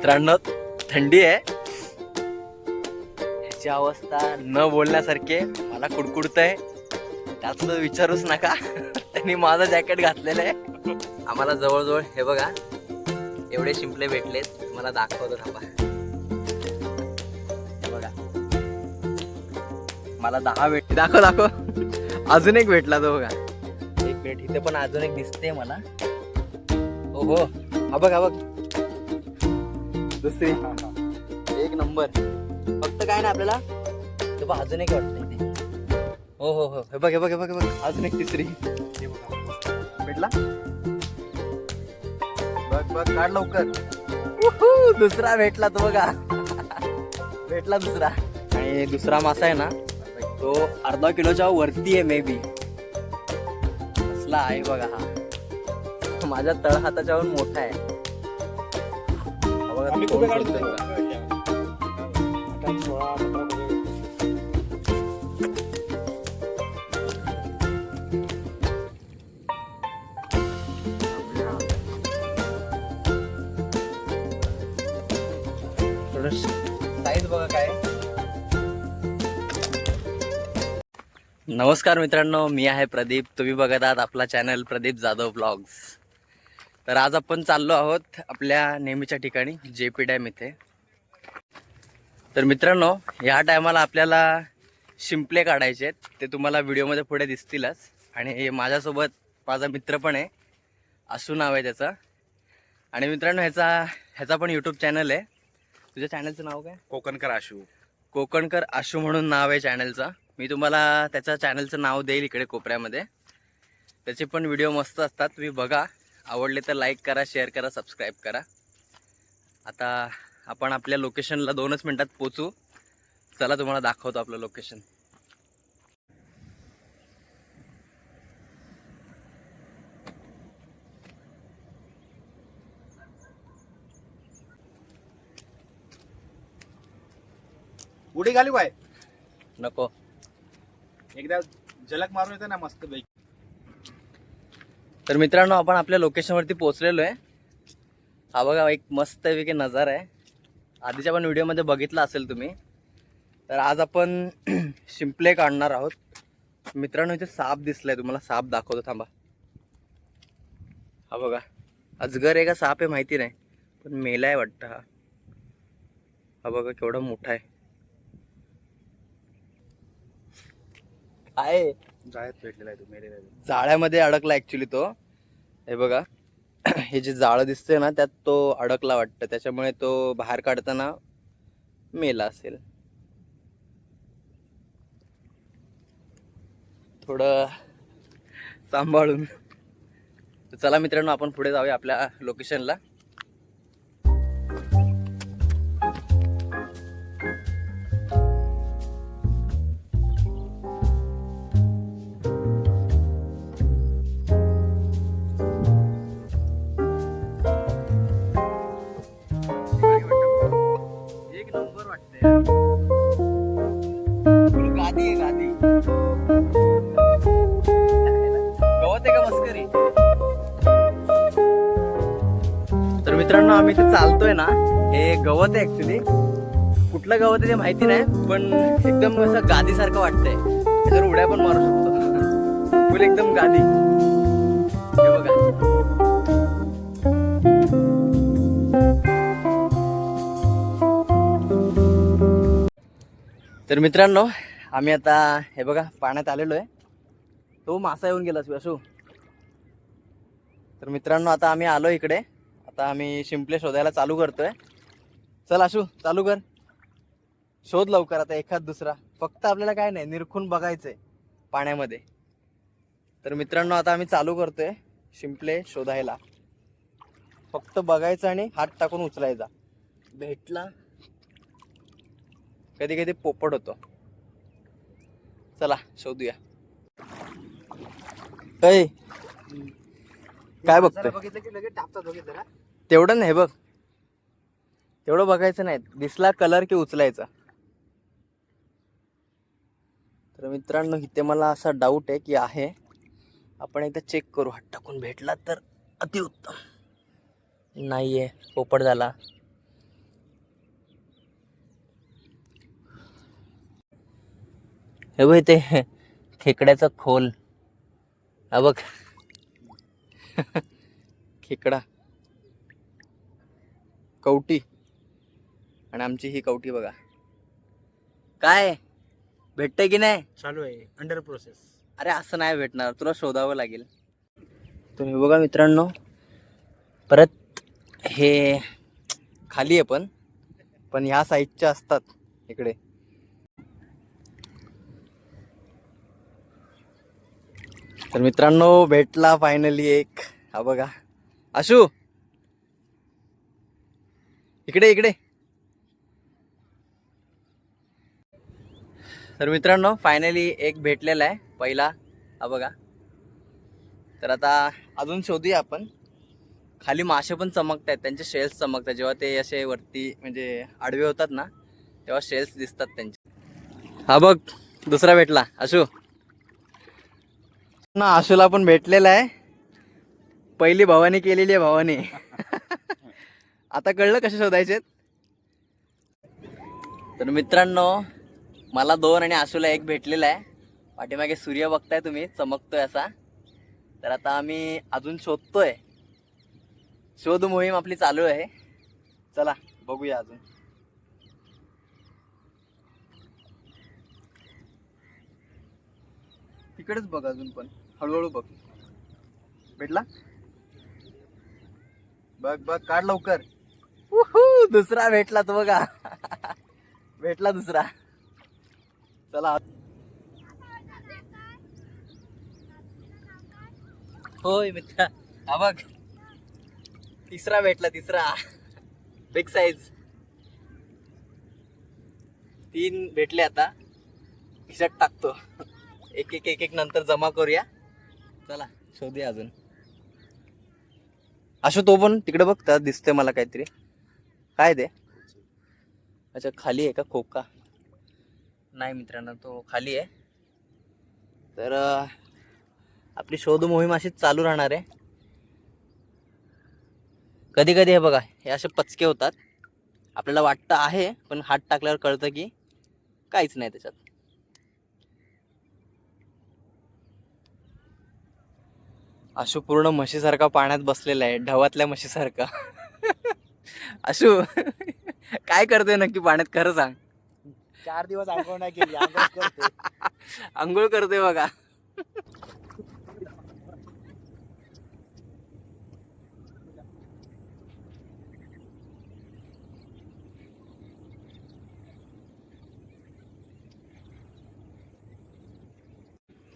मित्रांनो थंडी आहे. ह्याची अवस्था न बोलण्यासारखे मला मला आहे त्याच विचारूच नका. त्यांनी माझं जॅकेट घातलेलं आहे. आम्हाला जवळजवळ हे बघा एवढे शिंपले भेटलेत. मला दाखवतो थांबा. हे बघा. मला दहा भेट दाखव दाखव. अजून एक भेटला तो बघा. एक मिनिट इथे पण अजून एक दिसते मला. हो हो हा बघ हा बघ. दुसरी एक नंबर. फक्त काय ना आपल्याला? ते बघ अजून एक वाटतंय इथे हो हो हो. हे बघ हे बघ हे बघ हे बघ. अजून एक तिसरी. हे बघा. भेटला? बघ बघ काढ लवकर. दुसरा भेटला तो बघा. भेटला दुसरा. आणि दुसरा मासा आहे ना तो अर्धा किलोच्या वरती आहे मे बी कसला आहे बघा हा. माझ्या तळ हाताच्यावर मोठा आहे. आम्ही सोळा सतरा साईज बघा काय. नमस्कार मित्रांनो मी आहे प्रदीप. तुम्ही बघत आहात आपला चॅनल प्रदीप जाधव ब्लॉग्स तर आज आपण चाललो आहोत आपल्या नेहमीच्या ठिकाणी जे पी डॅम इथे. तर मित्रांनो ह्या टायमाला आपल्याला शिंपले काढायचे आहेत. ते तुम्हाला व्हिडिओमध्ये पुढे दिसतीलच. आणि हे माझ्यासोबत माझा मित्र पण आहे. आशू नाव आहे त्याचं. आणि मित्रांनो ह्याचा ह्याचा पण यूट्यूब चॅनल आहे. तुझ्या चॅनलचं नाव काय? कोकणकर आशू. कोकणकर आशू म्हणून नाव आहे चॅनलचं मी तुम्हाला त्याच्या चॅनलचं नाव देईल इकडे कोपऱ्यामध्ये. त्याचे पण व्हिडिओ मस्त असतात. तुम्ही बघा. आवडले तर लाईक करा शेअर करा सबस्क्राईब करा. आता आपण आपल्या लोकेशनला दोनच मिनटात पोचू चला तुम्हाला दाखवतो आपलं लोकेशन उडी घालू काय नको. एकदा झलक मारून येतं ना मस्त पैकी. तर मित्रांनो आपण आपल्या लोकेशनवरती पोहोचलेलो आहे. हा बघा एक मस्त मस्तपैकी नजारा आहे. आधीच्या पण व्हिडिओमध्ये बघितला असेल तुम्ही. तर आज आपण शिंपले काढणार आहोत. मित्रांनो इथे साप दिसलाय तुम्हाला. साप दाखवतो थांबा. हा बघा. अजगर आहे का साप आहे माहिती नाही पण मेला आहे वाटतं हा. हा बघा केवढा मोठा आहे. काय आहे? जाळ्यात आहे तो मेलेला आहे. जाळ्यामध्ये अडकला ऍक्च्युली तो. हे बघा हे जे जाळं दिसतंय ना त्यात तो अडकला वाटतं. त्याच्यामुळे तो बाहेर काढताना मेला असेल. थोडं सांभाळून. तर चला मित्रांनो आपण पुढे जाऊया आपल्या लोकेशनला गवत आहे ऍक्च्युली कुठलं गवत आहे ते माहिती नाही पण एकदम असं गादी सारखं वाटतंय. त्याच्यावर उड्या पण मारू शकतो. फुल एकदम गादी. हे बघा. तर मित्रांनो आम्ही आता हे बघा पाण्यात आलेलो आहे. तो मासा येऊन गेला असू तर मित्रांनो आता आम्ही आलो इकडे. आता आम्ही शिंपले शोधायला चालू करतोय. चल आशू चालू कर. शोध लवकर आता एखाद दुसरा. फक्त आपल्याला काय नाही निरखून बघायचंय पाण्यामध्ये. तर मित्रांनो आता आम्ही चालू करतोय शिंपले शोधायला. फक्त बघायचं आणि हात टाकून उचलायचा. भेटला. कधी कधी पोपट होतो. चला शोधूया. काय बघतोय? जरा बघितलं की लगेच टाकतात बघितलं का तेवढं नाही बघ. तेवढं बघायचं नाही. दिसला कलर की उचलायचा. तर मित्रांनो इथे मला असा डाऊट आहे की आहे. आपण एकदा चेक करू. हात टाकून भेटला तर अतिउत्तम. नाही आहे पोपट झाला. हे बघ ते खेकड्याचा खोल. हा बघ. खेकडा. कवटी. आणि आमची ही कवटी बघा. काय? भेटतंय की नाही? चालू आहे. अंडर प्रोसेस अरे असं नाही भेटणार. तुला शोधावं लागेल. तर हे बघा मित्रांनो परत हे खाली आहे पण. पण ह्या साईडच्या असतात इकडे. तर मित्रांनो भेटला फायनली एक. हा बघा. आशू! इकडे इकडे. तर मित्रांनो फायनली एक भेटलेला आहे पहिला. हा बघा. तर आता अजून शोधूया आपण. खाली मासे पण चमकत आहेत त्यांचे शेल्स चमकतात जेव्हा ते असे वरती म्हणजे आडवे होतात ना तेव्हा शेल्स दिसतात त्यांचे. हा बघ दुसरा भेटला. आशू. ना आशूला पण भेटलेला आहे. पहिली भावानी केलेली आहे भावानी. आता कळलं कसे शोधायचे तर मित्रांनो मला दोन आणि आशूला एक भेटलेला आहे. पाठीमागे सूर्य बघताय तुम्ही चमकतोय असा. तर आता आम्ही अजून शोधतोय. शोध मोहीम आपली चालू आहे. चला बघूया अजून. तिकडेच बघ अजून पण. हळूहळू बघ. भेटला? बघ बघ काढ लवकर. दुसरा भेटला तो बघा. भेटला दुसरा. चला. होय मित्र हा बघ. तिसरा भेटला तिसरा. बिग साईज तीन भेटले आता. खिशात टाकतो. एक एक एक एक नंतर जमा करूया. चला शोधूया अजून. असो तो पण तिकडे बघ त्यात दिसतंय मला काहीतरी. काय ते? अच्छा खाली आहे का? खोका. नाही मित्रांनो तो खाली आहे. तर आपली शोध मोहीम अशीच चालू राहणार आहे. कधी कधी हे बघा हे असे पचके होतात. आपल्याला वाटतं आहे पण हात टाकल्यावर कळतं की काहीच नाही त्याच्यात. अशू पूर्ण म्हशीसारखा पाण्यात बसलेला आहे ढवातल्या म्हशीसारखा. अशू काय करतोय नक्की पाण्यात खरं सांग. चार दिवस आंघोळ नाही केली आंघोळ करते. आंघोळ बघा.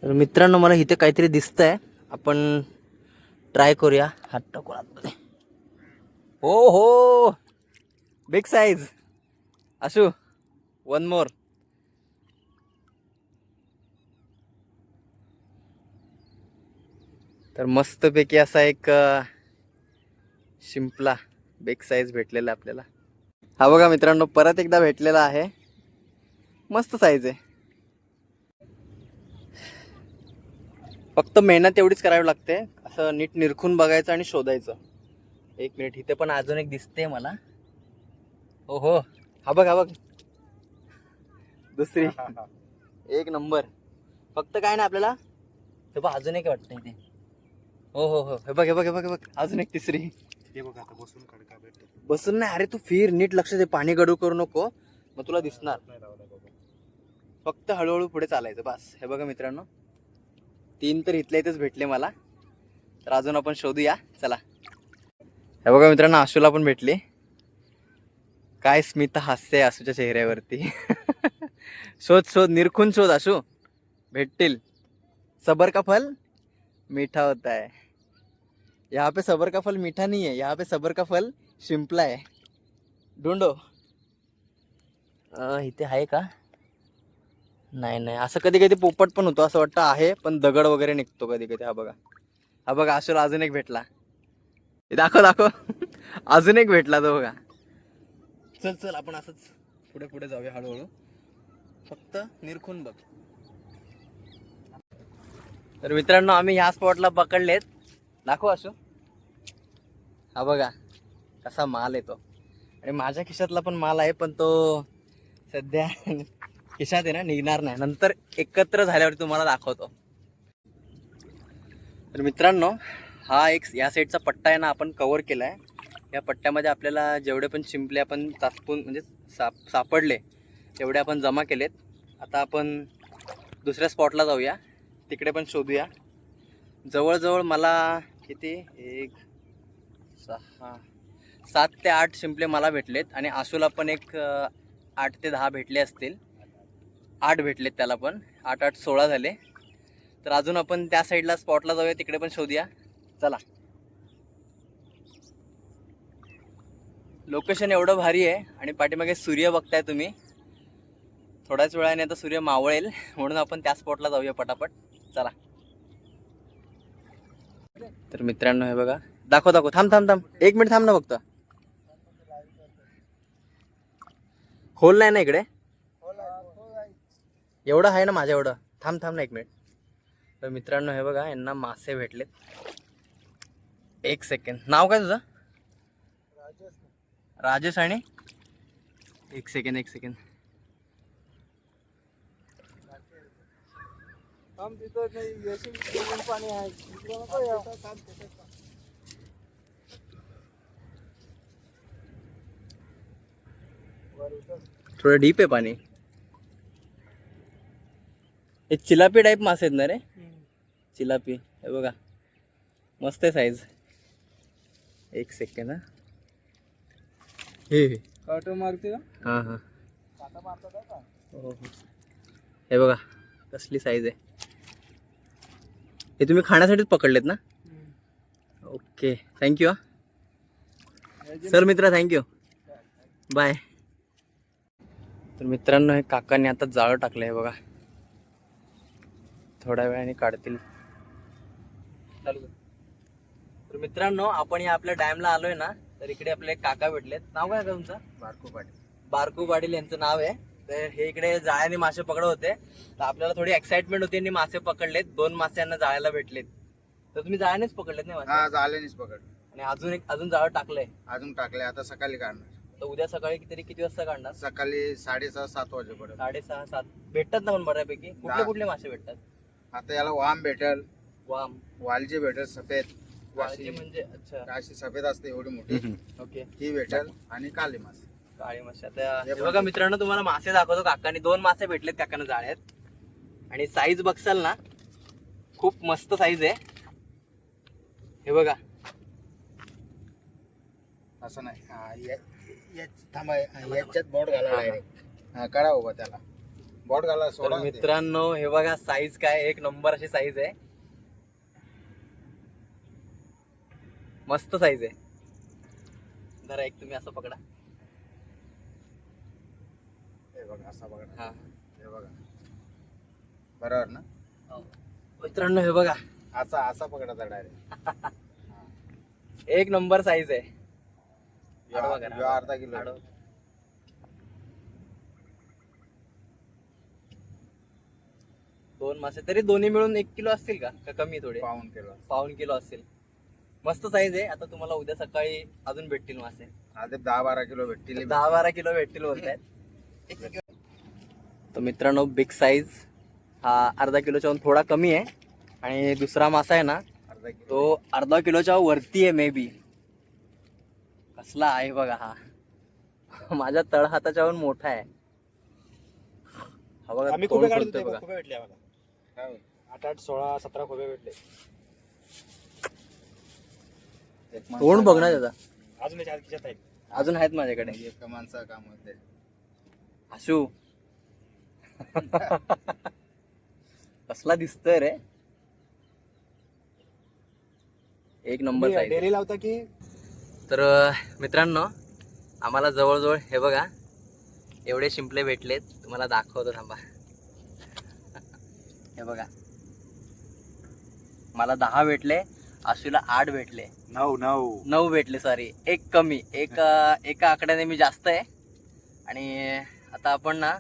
तर मित्रांनो मला इथे काहीतरी दिसतंय. आपण ट्राय करूया. हात टाकून आतमध्ये हो हो. बिग साईज असू. वन मोर तर मस्तपैकी असा एक शिंपला बिग साईज भेटलेला आहे आपल्याला. हा बघा मित्रांनो परत एकदा भेटलेला आहे. मस्त साईज आहे. फक्त मेहनत एवढीच करावी लागते. असं नीट निरखून बघायचं आणि शोधायचं. एक मिनिट इथे पण अजून एक दिसते मला. हो हो हा बघ हा बघ. दुसरी. एक नंबर. फक्त काय ना आपल्याला? हे बघ अजून एक वाटतं इथे हो हो हो. हे बघ हे बघ हे बघ हे बघ. अजून एक तिसरी. हे बघ आता बसून भेटत बसून नाही अरे तू फिर नीट लक्ष दे. पाणी गडू करू नको. मग तुला दिसणार. नाही लावला बाबा फक्त हळूहळू पुढे चालायचं बस. हे बघा मित्रांनो. तीन तर इथल्या इथेच भेटले मला. तर अजून आपण शोधूया. चला. हे बघा मित्रांनो आशूला पण भेटली. काय स्मित हास्य आहे आशूच्या चेहऱ्यावरती. शोध शोध निरखून शोध असू भेटतील. सबर का फल? मीठा होता है यहाँ पे सबर का फल मीठा नहीं है यहाँ पे सबर का फल शिंपला है. ढूंढो. इथे आहे का? नाही नाही. असं कधी कधी पोपट पण होतो असं वाटतं आहे पण दगड वगैरे निघतो कधी कधी हा बघा. हा बघा अशोला अजून एक भेटला. दाखव दाखव. अजून एक भेटला तो बघा. चल चल आपण असंच पुढे पुढे जाऊया हळूहळू. फक्त निरखून बघ. तर मित्रांनो आम्ही ह्या स्पॉटला पकडलेत. दाखव असो. हा बघा कसा माल येतो आणि माझ्या खिशातला पण माल आहे पण तो सध्या खिशात आहे ना निघणार नाही. नंतर एकत्र झाल्यावर तुम्हाला दाखवतो. तर मित्रांनो हा एक या साईडचा पट्टा आहे ना आपण कवर केला आहे या पट्ट्यामध्ये आपल्याला जेवढे पण चिंपले आपण चाचपून म्हणजे साप सापडले तेवढे आपण जमा केलेत. आता आपण दुसऱ्या स्पॉटला जाऊया. तिकडे पण शोधूया. जवळजवळ मला किती? एक सहा सात ते आठ शिंपले मला भेटलेत आणि आसूला पण एक आठ ते दहा भेटले असतील. आठ भेटलेत त्याला पण. आठ आठ सोळा झाले. तर अजून आपण त्या साईडला स्पॉटला जाऊया. तिकडे पण शोधूया. चला. लोकेशन एवढं भारी आहे आणि पाठीमागे सूर्य बघताय तुम्ही. थोड्याच वेळाने आता सूर्य मावळेल म्हणून आपण त्या स्पॉटला जाऊया पटापट. चला. तर मित्रांनो हे बघा. दाखव दाखव. थांब थांब थांब. एक मिनिट थांब ना फक्त. खोल नाही ना इकडे? एवढं आहे ना माझ्या एवढं? थांब थांब ना एक मिनिट. तर मित्रांनो हे बघा यांना मासे भेटलेत. एक सेकंड नाव काय तुझं? राजेश आणि? एक सेकंड एक सेकंड थोडं डीप आहे पाणी. हे चिलापी टाईप मासे आहेत ना रे? चिलापी. हे बघा. मस्त आहे साईज एक सेकंड हा. हे. हे. काटो मारते हा हा. हो, हो. हे बघा. कसली साईज आहे. हे तुम्ही खाण्यासाठीच पकडलेत ना? ओके थँक्यू हा. सर मित्र थँक्यू बाय तर मित्रांनो हे काकांनी आता जाळं टाकलं आहे बघा. थोड्या वेळाने काढतील. तर मित्रांनो आपण या आपल्या डॅमला आलोय ना तर इकडे आपले एक काका भेटलेत. नाव काय तुमचं? बारको पाटील. बारकू पाटील यांचं नाव आहे. तर हे इकडे जाळ्याने मासे पकडत होते. तर आपल्याला थोडी एक्साइटमेंट होती आणि मासे पकडलेत. दोन मासे यांना जाळ्याला भेटलेत. तर तुम्ही जाळ्यानेच पकडलेत नाही मासे? हा झालेनीच पकड आणि अजून एक अजून जाळं टाकलंय. अजून टाकले आता सकाळी काढणार. तर उद्या सकाळी किती किती वाजता काढणार? सकाळी साडेसहा सात वाजेपर्यंत. साडेसहा सात. भेटतात ना पण बऱ्यापैकी? कुठले. कुठले मासे भेटतात? आता याला वाम भेटल. वाम. वालजी भेटल सफेद. वाळजी अशी- म्हणजे अच्छा. अशी सफेद असते एवढी मोठी. ओके. ही भेटल आणि काली मास. काळी मासे आता हे बघा मित्रांनो तुम्हाला मासे दाखवतो. काकांनी दोन मासे भेटलेत काकांना जाळ्यात. आणि साईज बघसाल ना खूप मस्त साईज आहे. हे बघा. असं नाही. हा, या- या- थांबा हा, याच्यात बोट घाला हा काढा उभा त्याला. बोट घाला तर सोडा ते. मित्रांनो हे बघा साईज काय एक नंबर अशी साईज आहे. मस्त साईज आहे. जरा एक तुम्ही असं पकडा हे बघा असा बघा. हा. हे बघा. बरोबर ना? मित्रांनो हे बघा. असा असा पकडायचा डायरेक्ट एक नंबर साईज आहे. आडवा करा, ह्यो अर्धा किलो. आडवा. दोन मासे. तरी दोन्ही मिळून एक किलो असतील का? का कमी थोडे? पाऊन किलो. पाऊन किलो असतील. मस्त साईज आहे. आता तुम्हाला उद्या सकाळी अजून भेटतील मासे. आता दहा बारा किलो भेटतील. दहा बारा किलो भेटतील बोलतायत. तर मित्रांनो बिग साईज हा अर्धा किलोच्या थोडा कमी आहे. आणि दुसरा मासा आहे ना अर्धा किलो तो अर्धा किलोच्या वरती आहे मे बी कसला आहे बघा हा. माझ्या तळ हाताच्याहून मोठा आहे. हा बघा आम्ही तोंड खोबे काढत खोलतोय होते बघा. खोबे भेटले आम्हाला? आठ आठ सोळा सतरा खोबे भेटले. तोंड बघ ना त्याचा अजून याच्या खिशात आहेत अजून आहेत माझ्याकडे. एका माणसाचं काम होते. आशू कसला दिसतोय रे? एक नंबर डेली लावता की? तर मित्रांनो आम्हाला जवळजवळ हे बघा एवढे शिंपले भेटलेत. तुम्हाला दाखवतो थांबा. हे बघा. मला दहा भेटले आशूला आठ भेटले. नऊ नऊ. नऊ भेटले सॉरी एक कमी. एक एका आकड्याने मी जास्त आहे. आणि आता आपण ना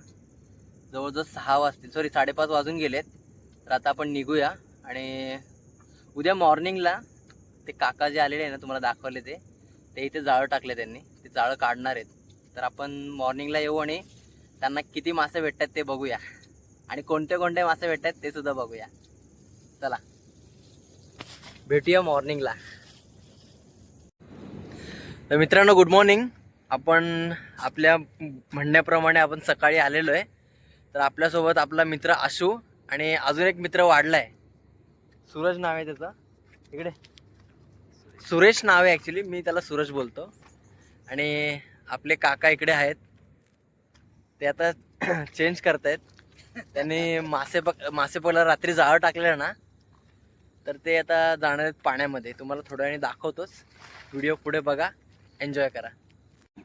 जवळजवळ सहा वाजतील. सॉरी साडेपाच वाजून गेलेत. तर आता आपण निघूया. आणि उद्या मॉर्निंगला ते काका जे आलेले आहे ना तुम्हाला दाखवले ते ते इथे जाळं टाकले त्यांनी. ते जाळं काढणार आहेत. तर आपण मॉर्निंगला येऊ आणि त्यांना किती मासे भेटतात ते बघूया. आणि कोणते कोणते मासे भेटतात ते सुद्धा बघूया. चला. भेटूया मॉर्निंगला तर मित्रांनो गुड मॉर्निंग आपण आपल्या म्हणण्याप्रमाणे आपण सकाळी आलेलो आहे. तर आपल्यासोबत आपला मित्र आशू आणि अजून एक मित्र वाढलाय. सूरज नाव आहे त्याचं. इकडे. सुरेश नाव आहे ॲक्च्युली मी त्याला सूरज बोलतो. आणि आपले काका इकडे आहेत. ते आता चेंज करतायत. त्यांनी मासे पक मासे पकडला रात्री जाळं टाकलेलं ना तर ते आता जाणार आहेत पाण्यामध्ये. तुम्हाला थोड्या वेळाने दाखवतोच. व्हिडिओ पुढे बघा. एन्जॉय करा.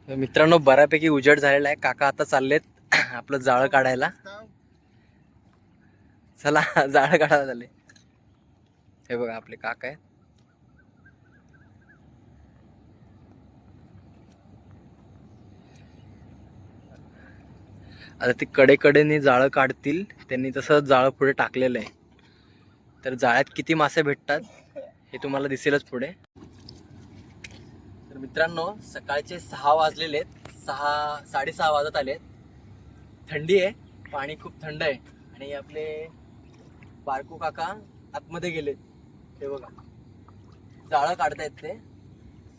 तर मित्रांनो बऱ्यापैकी उजेड झालेला आहे. काका आता चाललेत. आपलं जाळं काढायला. चला जाळं काढायला झाले. हे बघा आपले काका आहेत. आता ते कडेकडेने जाळं काढतील. त्यांनी तसं जाळं पुढे टाकलेलं आहे. तर जाळ्यात किती मासे भेटतात हे तुम्हाला दिसेलच पुढे. तर मित्रांनो सकाळचे सहा वाजलेले आहेत. सहा साडेसहा वाजत आले थंडी आहे पाणी खूप थंड आहे. आणि आपले बारकू काका आतमध्ये गेलेत ते बघा. जाळं काढतायत ते.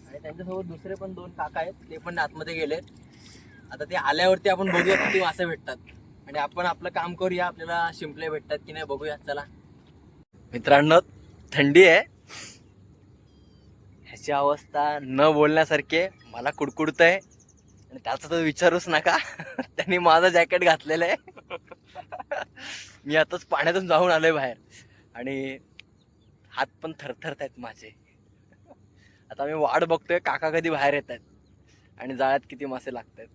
आणि त्यांच्यासोबत दुसरे पण दोन काका आहेत ते पण आतमध्ये गेलेत आता ते आल्यावरती आपण बघूया किती मासे भेटतात. आणि आपण आपलं काम करूया आपल्याला शिंपले भेटतात की नाही बघूया. चला. मित्रांनो थंडी आहे. ह्याची अवस्था न बोलण्यासारखे मला कुडकुडत आहे आणि त्याचा तर विचारूच नका. त्यांनी माझं जॅकेट घातलेलं आहे. मी आताच पाण्यातून जाऊन आलोय बाहेर. आणि हात पण थरथरत आहेत माझे. आता मी वाट बघतोय काका कधी बाहेर येत आहेत आणि जाळ्यात किती मासे लागत आहेत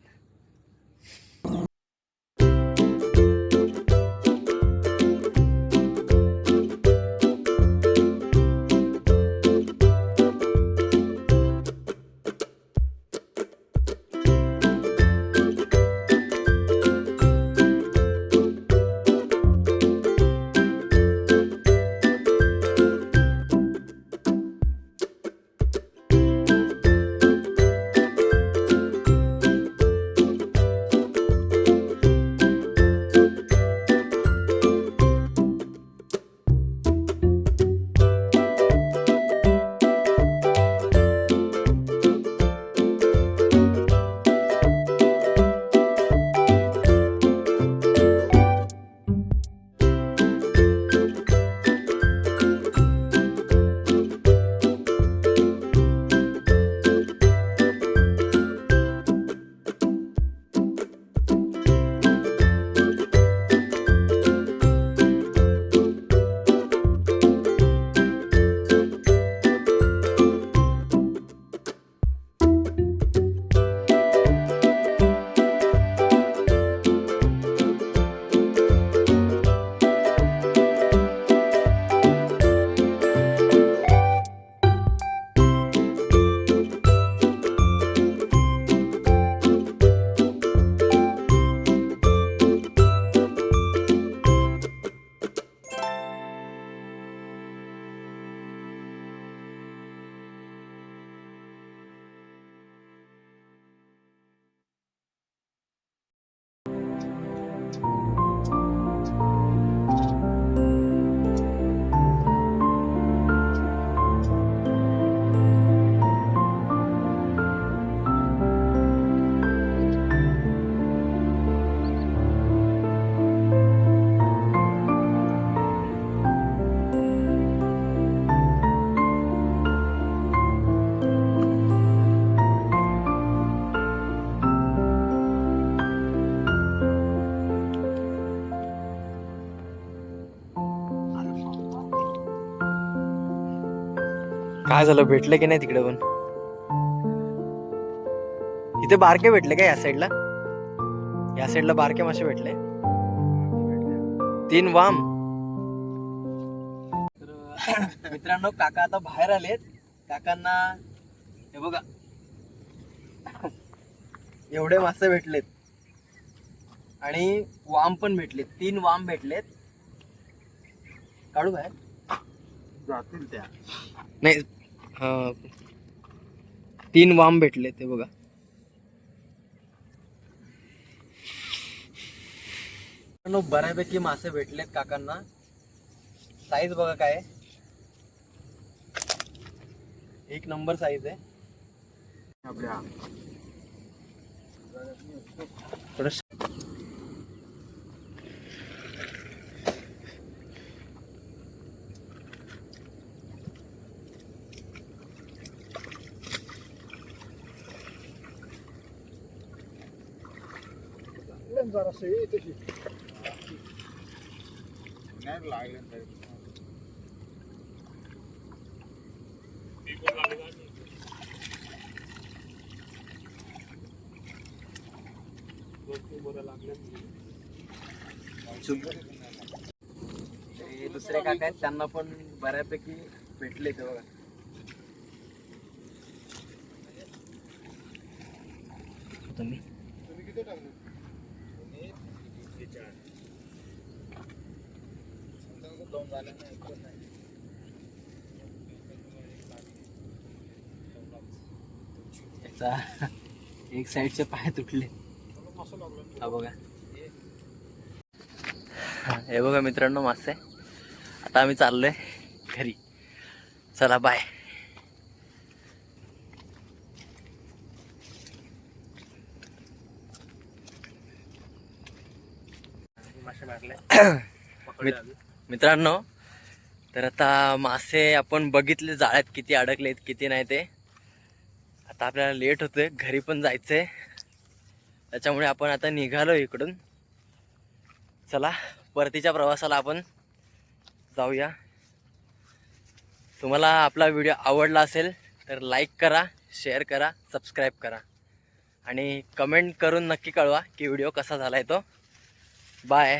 काय झालं भेटले की नाही तिकडे पण? इथे बारके भेटले का या साईडला? या साईडला बारके मासे भेटले. तीन वाम. तर मित्रांनो काका आता बाहेर आलेत. काकांना हे बघा. एवढे मासे भेटलेत. आणि वाम पण भेटलेत. तीन वाम भेटलेत. काढू बाहेर. जातील त्या. नाही हा. तीन वाम भेटले ते बघा बऱ्यापैकी मासे भेटलेत काकांना साईज बघा काय. एक नंबर साईज आहे थोडं नाही लागले हे दुसरे काका आहेत त्यांना पण बऱ्यापैकी भेटले ते बघा. तुम्ही किती टाकले दोन झाले ना एक पण नाही त्याचा एक साईडचे पाय तुटले. हा बघा. हे बघा मित्रांनो मासे. आता आम्ही चाललोय घरी. चला बाय मित्रांनो तर आता मासे आपण बघितले जाळ्यात किती अडकलेत किती नाही ते. आता आपल्याला लेट होतोय घरी पण जायचंय. त्याच्यामुळे आपण आता निघालो इकडून. चला परतीच्या प्रवासाला आपण जाऊया. तुम्हाला आपला व्हिडिओ आवडला असेल तर लाईक करा शेअर करा सबस्क्राईब करा. आणि कमेंट करून नक्की कळवा की व्हिडिओ कसा झाला आहे तो. बाय